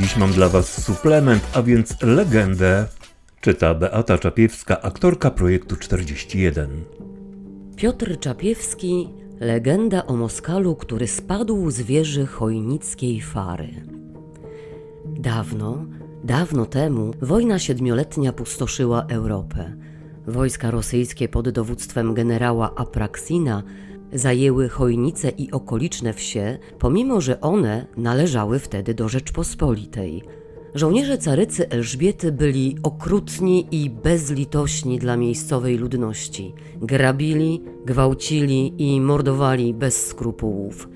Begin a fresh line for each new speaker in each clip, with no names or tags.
Dziś mam dla Was suplement, a więc legendę. Czyta Beata Czapiewska, aktorka projektu 41.
Piotr Czapiewski, legenda o Moskalu, który spadł z wieży chojnickiej Fary. Dawno, dawno temu wojna siedmioletnia pustoszyła Europę. Wojska rosyjskie pod dowództwem generała Apraksina zajęły Chojnice i okoliczne wsie, pomimo że one należały wtedy do Rzeczpospolitej. Żołnierze carycy Elżbiety byli okrutni i bezlitośni dla miejscowej ludności. Grabili, gwałcili i mordowali bez skrupułów.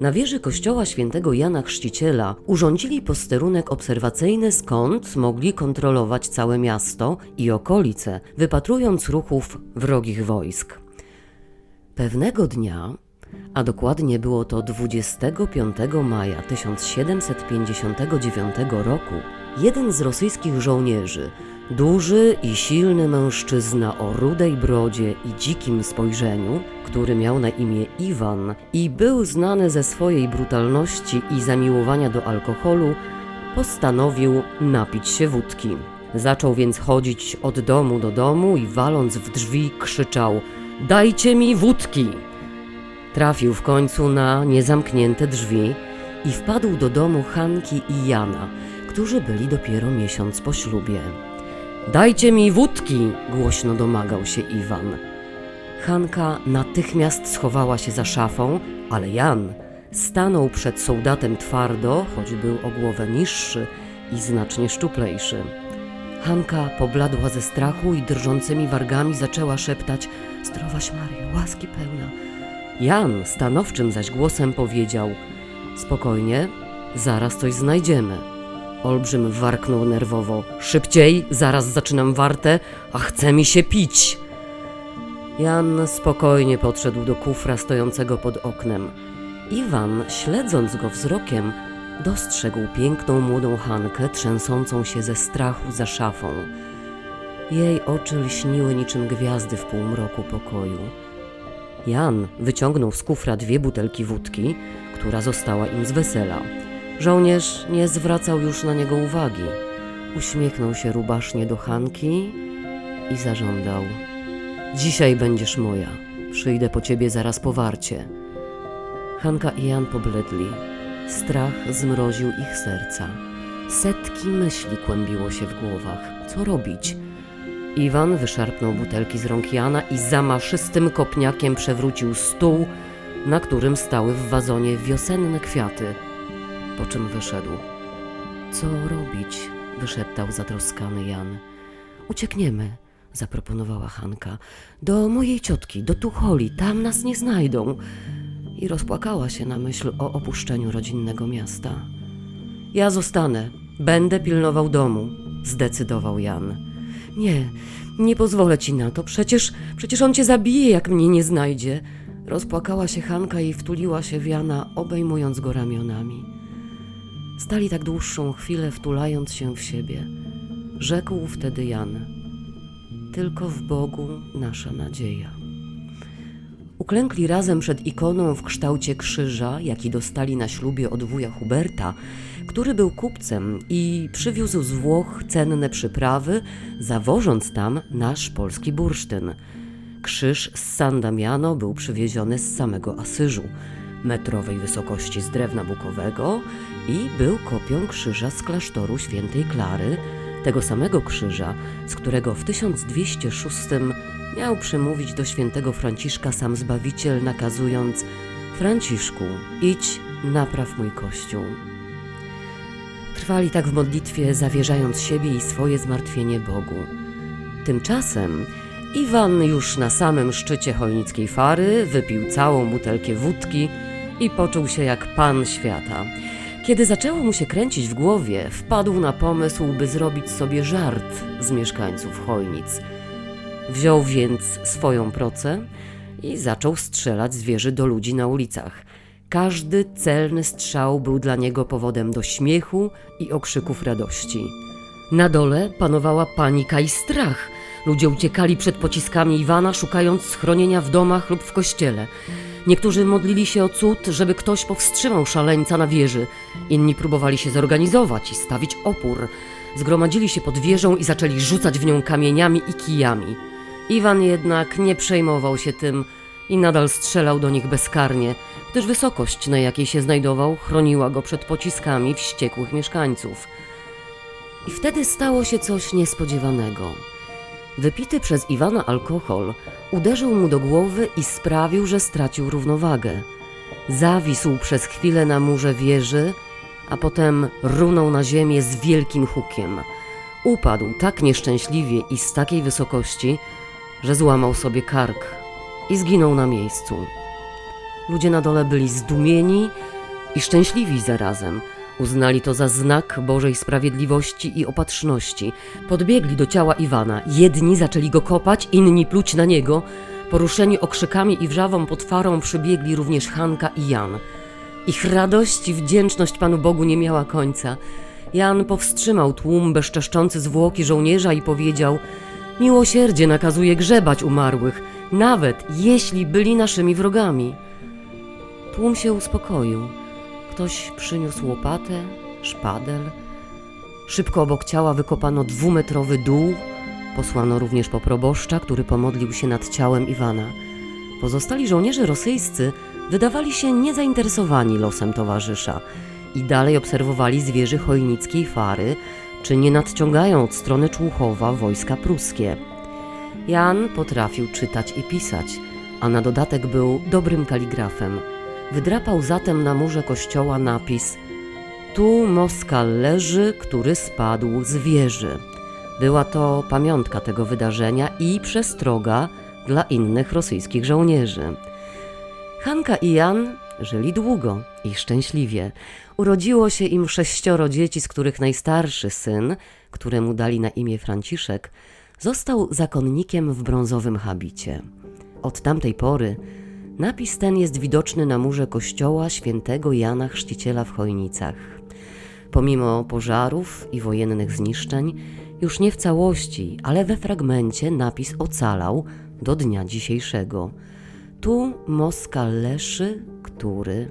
Na wieży kościoła świętego Jana Chrzciciela urządzili posterunek obserwacyjny, skąd mogli kontrolować całe miasto i okolice, wypatrując ruchów wrogich wojsk. Pewnego dnia, a dokładnie było to 25 maja 1759 roku, jeden z rosyjskich żołnierzy, duży i silny mężczyzna o rudej brodzie i dzikim spojrzeniu, który miał na imię Iwan i był znany ze swojej brutalności i zamiłowania do alkoholu, postanowił napić się wódki. Zaczął więc chodzić od domu do domu i waląc w drzwi krzyczał: Dajcie mi wódki! Trafił w końcu na niezamknięte drzwi i wpadł do domu Hanki i Jana, którzy byli dopiero miesiąc po ślubie. Dajcie mi wódki! głośno domagał się Iwan. Hanka natychmiast schowała się za szafą, ale Jan stanął przed soldatem twardo, choć był o głowę niższy i znacznie szczuplejszy. Hanka pobladła ze strachu i drżącymi wargami zaczęła szeptać: Zdrowaś Maryjo, łaski pełna. Jan stanowczym zaś głosem powiedział: Spokojnie, zaraz coś znajdziemy. Olbrzym warknął nerwowo: Szybciej, zaraz zaczynam wartę, a chce mi się pić. Jan spokojnie podszedł do kufra stojącego pod oknem. Iwan, śledząc go wzrokiem, dostrzegł piękną młodą Hankę trzęsącą się ze strachu za szafą. Jej oczy lśniły niczym gwiazdy w półmroku pokoju. Jan wyciągnął z kufra dwie butelki wódki, która została im z wesela. Żołnierz nie zwracał już na niego uwagi. Uśmiechnął się rubasznie do Hanki i zażądał: Dzisiaj będziesz moja. Przyjdę po ciebie zaraz po warcie. Hanka i Jan pobledli. Strach zmroził ich serca. Setki myśli kłębiło się w głowach. Co robić? Iwan wyszarpnął butelki z rąk Jana i zamaszystym kopniakiem przewrócił stół, na którym stały w wazonie wiosenne kwiaty, po czym wyszedł. Co robić? wyszeptał zatroskany Jan. Uciekniemy, zaproponowała Hanka. Do mojej ciotki, do Tucholi, tam nas nie znajdą. I rozpłakała się na myśl o opuszczeniu rodzinnego miasta. Ja zostanę, będę pilnował domu, zdecydował Jan. Nie, nie pozwolę ci na to. Przecież, przecież on cię zabije, jak mnie nie znajdzie. Rozpłakała się Hanka i wtuliła się w Jana, obejmując go ramionami. Stali tak dłuższą chwilę, wtulając się w siebie. Rzekł wtedy Jan: Tylko w Bogu nasza nadzieja. Uklękli razem przed ikoną w kształcie krzyża, jaki dostali na ślubie od wuja Huberta, który był kupcem i przywiózł z Włoch cenne przyprawy, zawożąc tam nasz polski bursztyn. Krzyż z San Damiano był przywieziony z samego Asyżu, metrowej wysokości z drewna bukowego i był kopią krzyża z klasztoru świętej Klary, tego samego krzyża, z którego w 1206 miał przemówić do świętego Franciszka sam Zbawiciel, nakazując Franciszku, idź, napraw mój kościół. Trwali tak w modlitwie, zawierzając siebie i swoje zmartwienie Bogu. Tymczasem Iwan już na samym szczycie chojnickiej fary wypił całą butelkę wódki i poczuł się jak pan świata. Kiedy zaczęło mu się kręcić w głowie, wpadł na pomysł, by zrobić sobie żart z mieszkańców Chojnic. Wziął więc swoją procę i zaczął strzelać z wieży do ludzi na ulicach. Każdy celny strzał był dla niego powodem do śmiechu i okrzyków radości. Na dole panowała panika i strach. Ludzie uciekali przed pociskami Iwana, szukając schronienia w domach lub w kościele. Niektórzy modlili się o cud, żeby ktoś powstrzymał szaleńca na wieży. Inni próbowali się zorganizować i stawić opór. Zgromadzili się pod wieżą i zaczęli rzucać w nią kamieniami i kijami. Iwan jednak nie przejmował się tym i nadal strzelał do nich bezkarnie, gdyż wysokość, na jakiej się znajdował, chroniła go przed pociskami wściekłych mieszkańców. I wtedy stało się coś niespodziewanego. Wypity przez Iwana alkohol uderzył mu do głowy i sprawił, że stracił równowagę. Zawisł przez chwilę na murze wieży, a potem runął na ziemię z wielkim hukiem. Upadł tak nieszczęśliwie i z takiej wysokości, że złamał sobie kark i zginął na miejscu. Ludzie na dole byli zdumieni i szczęśliwi zarazem. Uznali to za znak Bożej sprawiedliwości i opatrzności. Podbiegli do ciała Iwana. Jedni zaczęli go kopać, inni pluć na niego. Poruszeni okrzykami i wrzawą potwarą przybiegli również Hanka i Jan. Ich radość i wdzięczność Panu Bogu nie miała końca. Jan powstrzymał tłum bezczeszczący zwłoki żołnierza i powiedział: Miłosierdzie nakazuje grzebać umarłych, nawet jeśli byli naszymi wrogami. Tłum się uspokoił. Ktoś przyniósł łopatę, szpadel. Szybko obok ciała wykopano dwumetrowy dół. Posłano również po proboszcza, który pomodlił się nad ciałem Iwana. Pozostali żołnierze rosyjscy wydawali się niezainteresowani losem towarzysza i dalej obserwowali z wieży chojnickiej fary, czy nie nadciągają od strony Człuchowa wojska pruskie. Jan potrafił czytać i pisać, a na dodatek był dobrym kaligrafem. Wydrapał zatem na murze kościoła napis Tu Moskal leży, który spadł z wieży. Była to pamiątka tego wydarzenia i przestroga dla innych rosyjskich żołnierzy. Hanka i Jan żyli długo i szczęśliwie. Urodziło się im sześcioro dzieci, z których najstarszy syn, któremu dali na imię Franciszek, został zakonnikiem w brązowym habicie. Od tamtej pory napis ten jest widoczny na murze kościoła świętego Jana Chrzciciela w Chojnicach. Pomimo pożarów i wojennych zniszczeń, już nie w całości, ale we fragmencie napis ocalał do dnia dzisiejszego. Tu Moskal leszy, który.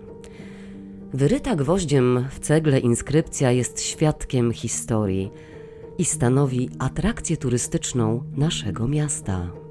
Wyryta gwoździem w cegle inskrypcja jest świadkiem historii i stanowi atrakcję turystyczną naszego miasta.